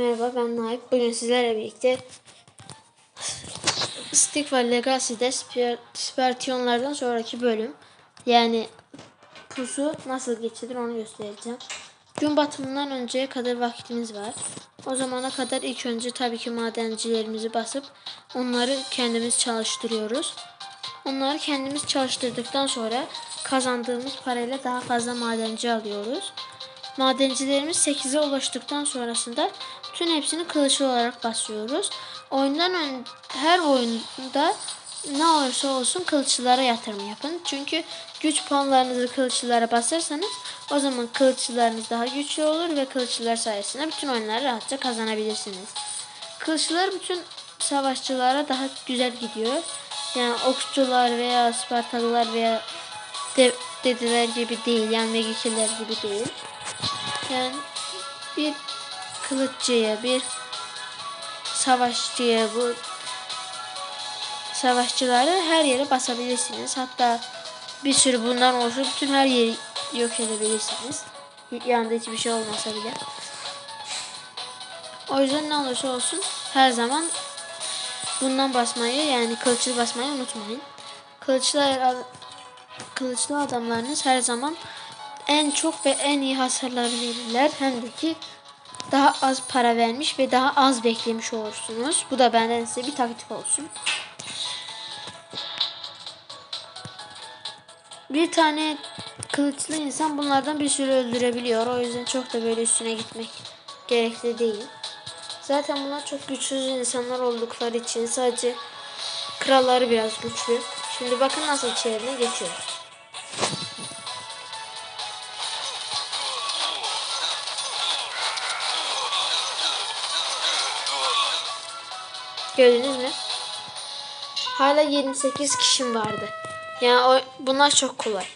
Merhaba ben Naip. Bugün sizlerle birlikte Stick ve Legacy'de Sper- Spertiyonlardan sonraki bölüm yani pusu nasıl geçilir onu göstereceğim. Gün batımından önceye kadar vaktimiz var. O zamana kadar ilk önce tabii ki madencilerimizi basıp onları kendimiz çalıştırıyoruz. Onları kendimiz çalıştırdıktan sonra kazandığımız parayla daha fazla madenci alıyoruz. Madencilerimiz 8'e ulaştıktan sonrasında bütün hepsini kılıçlı olarak basıyoruz. Oyundan ön, her oyunda ne olursa olsun kılıçlılara yatırım yapın. Çünkü güç puanlarınızı kılıçlılara basarsanız o zaman kılıçlılarınız daha güçlü olur ve kılıçlılar sayesinde bütün oyunları rahatça kazanabilirsiniz. Kılıçlılar bütün savaşçılara daha güzel gidiyor. Yani okçular veya Spartalılar veya de, dediler gibi değil. Yani Megikiler gibi değil. Yani bir kılıççıya, bir savaşçıya bu savaşçıları her yere basabilirsiniz. Hatta bir sürü bundan oluşup bütün her yeri yok edebilirsiniz. Yanında hiçbir şey olmasa bile. O yüzden ne olursa olsun her zaman bundan basmayı yani kılıçlı basmayı unutmayın. Kılıçlı kılıçlı adamlarınız her zaman en çok ve en iyi hasarları verirler. Hem de ki daha az para vermiş ve daha az beklemiş olursunuz. Bu da benden size bir taktik olsun. Bir tane kılıçlı insan bunlardan bir sürü öldürebiliyor. O yüzden çok da böyle üstüne gitmek gerekli değil. Zaten bunlar çok güçsüz insanlar oldukları için sadece kralları biraz güçlü. Şimdi bakın nasıl içerine geçiyor. Gördünüz mü? Hala 28 kişim vardı. Yani o, bunlar çok kolay.